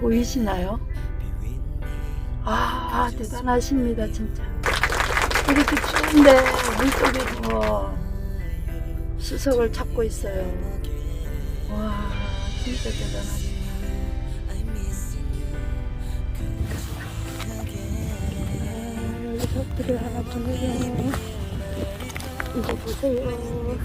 보이시나요? 아, 대단하십니다, 진짜. 이렇게 추운데 물속에서 수석을 찾고 있어요. 와, 진짜 대단하네. 아, 여기서 불을 하나 보내요. 이거 보세요.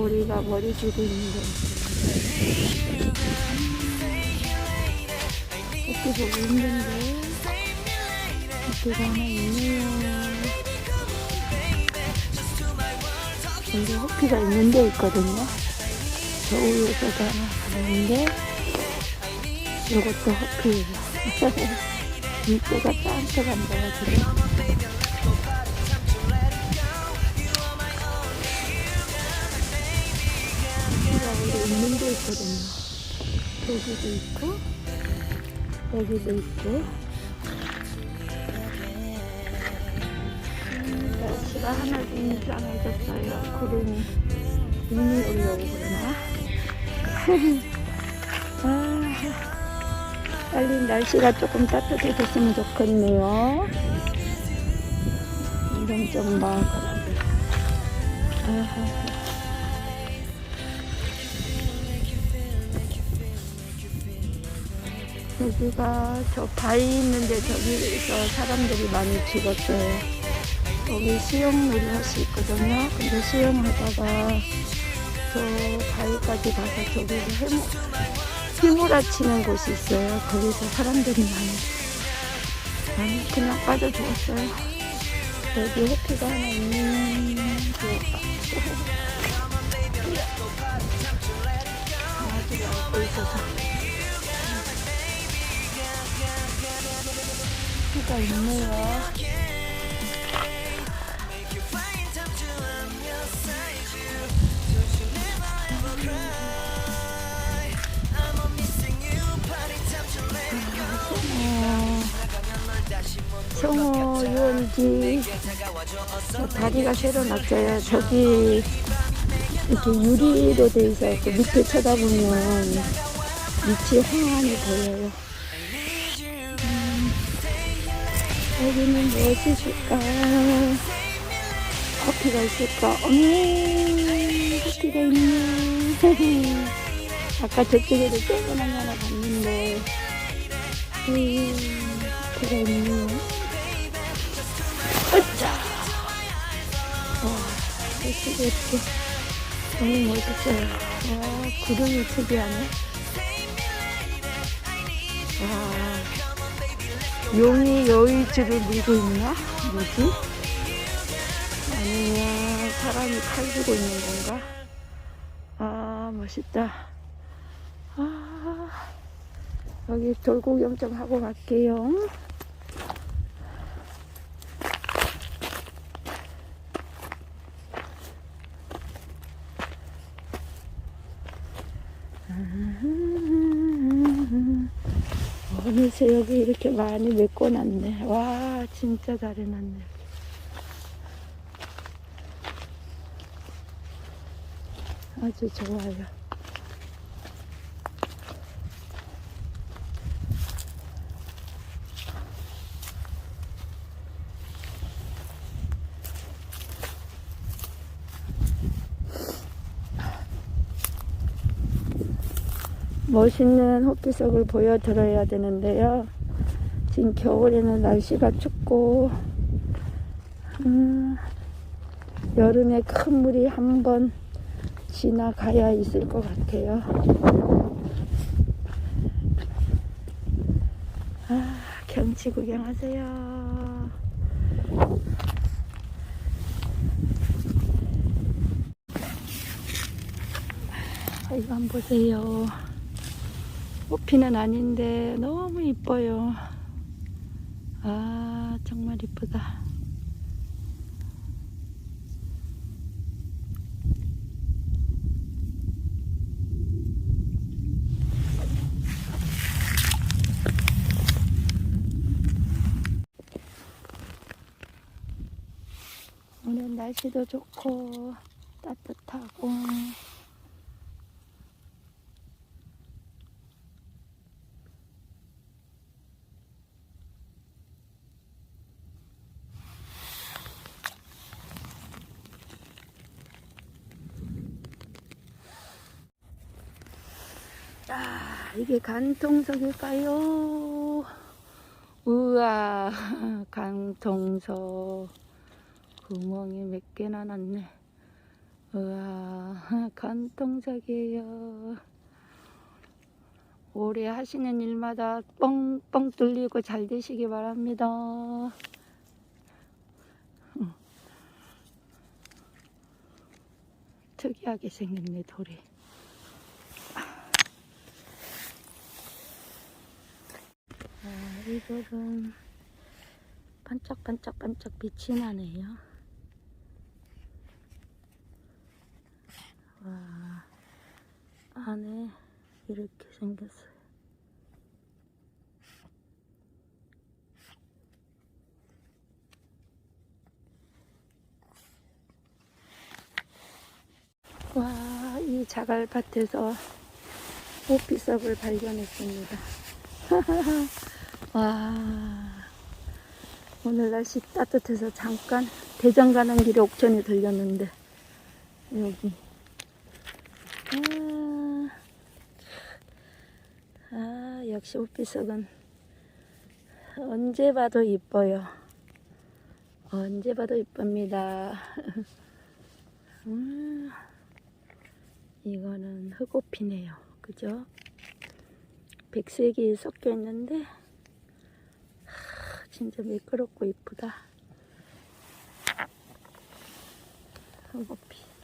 우리가 머리 주고 있는 거. 이렇게 보고 있는데, 이렇게 하나 있네요. 여기 호피가 있는 데 있거든요. 저 위에서도 하나 있는데, 이것도 호피예요. 물고가 짠짠한데가지고. 가 우리 있는 데 있거든요. 여기도 있고, 여기도 있고. 날씨가 하나도 이상해졌어요. 구름이 눈이 올라오고 그러나. 아, 빨리 날씨가 조금 따뜻해졌으면 좋겠네요. 이런 좀 막. 아하. 여기가 저 바위 있는데 저기서 사람들이 많이 죽었어요. 여기 수영놀이 할 수 있거든요. 근데 수영하다가 저 바위까지 가서 저기서 해무, 휘몰아치는 곳이 있어요. 거기서 사람들이 많이, 많이 그냥 빠져 죽었어요. 여기 호피가 하나 있는 그 강아지가 안고 있어서 호피가 있네요. 성호 유원지 저 다리가 새로 났어요. 저기 이렇게 유리로 돼 있어 그 밑에 쳐다보면 밑이 황한이 보여요. 여기는 무엇이 있을까? 커피가 있을까? 어머, 커피가 있네. 아까 저쪽에도 조그만 하나 봤는데, 음, 커피가 있네요. 으짜! 와, 이렇게, 이렇게. 너무 멋있어요. 와, 구름이 특이하네. 와, 용이 여의주를 밀고 있나? 뭐지? 아니면 사람이 칼 들고 있는 건가? 아, 멋있다. 아, 여기 돌구경 좀 하고 갈게요. 어느새 여기 이렇게 많이 메꿔놨네. 와, 진짜 잘 해놨네. 아주 좋아요. 멋있는 호피석을 보여드려야 되는데요. 지금 겨울에는 날씨가 춥고, 음, 여름에 큰 물이 한 번 지나가야 있을 것 같아요. 아, 경치 구경하세요. 아, 이거 한번 보세요. 꽃피는 아닌데 너무 이뻐요. 아 정말 이쁘다. 오늘 날씨도 좋고 따뜻하고 이게 간통석일까요? 우와, 간통석. 구멍이 몇 개나 났네. 우와, 간통석이에요. 올해 하시는 일마다 뻥뻥 뚫리고 잘 되시기 바랍니다. 음. 특이하게 생겼네, 돌이. 아, 이곳은 반짝반짝반짝 빛이 나네요. 와, 안에 이렇게 생겼어요. 와, 이 자갈밭에서 오피석을 발견했습니다. 와, 오늘 날씨 따뜻해서 잠깐 대전 가는 길에 옥천이 들렸는데, 여기. 아, 아, 역시 오피석은 언제 봐도 이뻐요. 언제 봐도 이쁩니다. 음, 이거는 흑오피네요. 그죠? 백색이 섞여 있는데, 하, 진짜 매끄럽고 이쁘다. 흑오피.